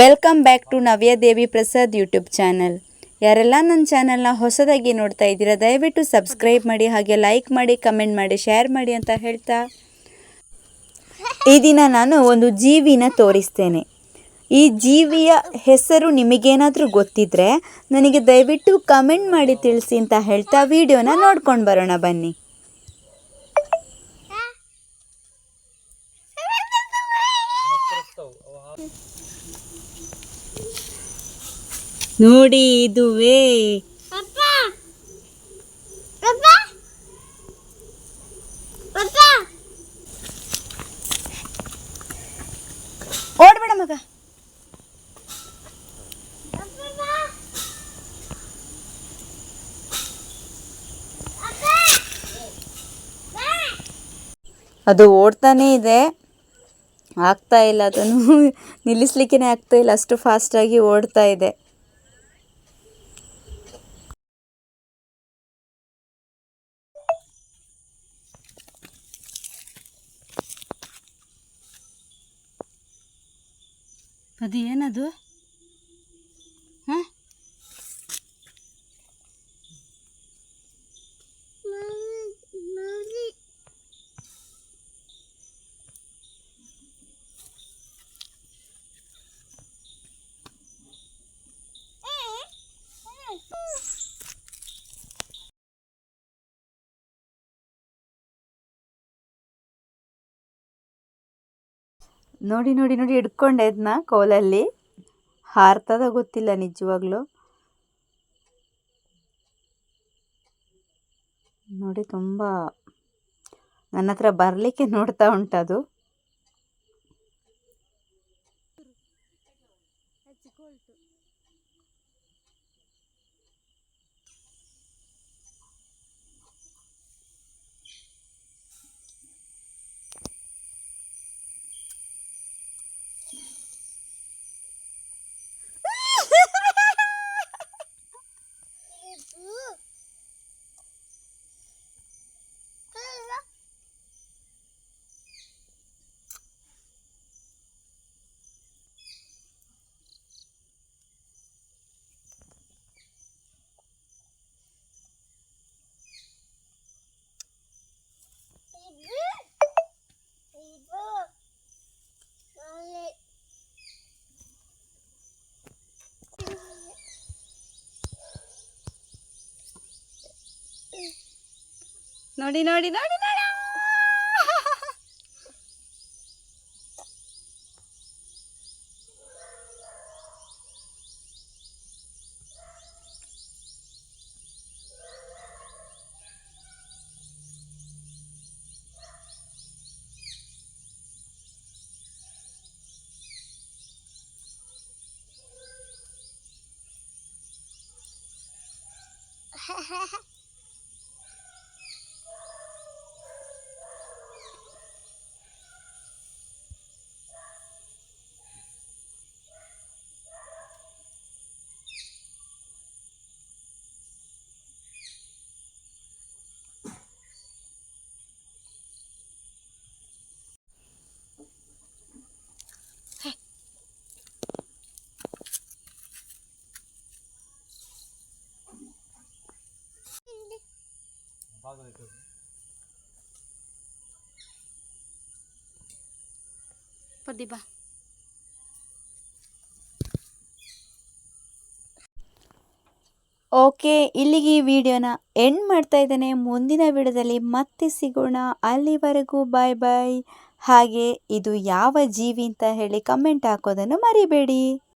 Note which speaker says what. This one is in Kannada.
Speaker 1: Welcome back to Navyadevi Prasad YouTube channel. ಯಾರೆಲ್ಲ ನನ್ನ ಚಾನಲ್ನ ಹೊಸದಾಗಿ ನೋಡ್ತಾ ಇದ್ದೀರಾ, ದಯವಿಟ್ಟು ಸಬ್ಸ್ಕ್ರೈಬ್ ಮಾಡಿ, ಹಾಗೆ ಲೈಕ್ ಮಾಡಿ, ಕಮೆಂಟ್ ಮಾಡಿ, ಶೇರ್ ಮಾಡಿ ಅಂತ ಹೇಳ್ತಾ. ಈ ದಿನ ನಾನು ಒಂದು ಜೀವಿನ ತೋರಿಸ್ತೇನೆ. ಈ ಜೀವಿಯ ಹೆಸರು ನಿಮಗೇನಾದರೂ ಗೊತ್ತಿದ್ರೆ ನನಗೆ ದಯವಿಟ್ಟು ಕಮೆಂಟ್ ಮಾಡಿ ತಿಳಿಸಿ ಅಂತ ಹೇಳ್ತಾ. ವಿಡಿಯೋನ ನೋಡ್ಕೊಂಡು ಬರೋಣ ಬನ್ನಿ. ನೋಡಿ ಇದುವೇ! ಓಡ್ಬೇಡ ಮಗ! ಅದು ಓಡ್ತಾನೇ ಇದೆ. ಆಗ್ತಾ ಇಲ್ಲ ಅದನ್ನು ನಿಲ್ಲಿಸ್ಲಿಕ್ಕೇ ಆಗ್ತಾ ಇಲ್ಲ. ಅಷ್ಟು ಆಗಿ ಓಡ್ತಾ ಇದೆ. ಅದು ಏನದು? ನೋಡಿ ನೋಡಿ ನೋಡಿ ಹಿಡ್ಕೊಂಡೆ ಇದನ್ನ ಕೋಲಲ್ಲಿ. ಹಾರ್ತದ ಗೊತ್ತಿಲ್ಲ ನಿಜವಾಗ್ಲೂ. ನೋಡಿ ತುಂಬ ನನ್ನ ಹತ್ರ ಬರಲಿಕ್ಕೆ ನೋಡ್ತಾ ಉಂಟದು. のりのりのりのりハハハ。ಬಾ. ಓಕೆ ಇಲ್ಲಿಗೆ ಈ ವಿಡಿಯೋನ ಎಂಡ್ ಮಾಡ್ತಾ ಇದ್ದೇನೆ. ಮುಂದಿನ ವಿಡಿಯೋದಲ್ಲಿ ಮತ್ತೆ ಸಿಗೋಣ. ಅಲ್ಲಿವರೆಗೂ ಬಾಯ್ ಬಾಯ್. ಹಾಗೆ ಇದು ಯಾವ ಜೀವಿ ಅಂತ ಹೇಳಿ ಕಮೆಂಟ್ ಹಾಕೋದನ್ನು ಮರಿಬೇಡಿ.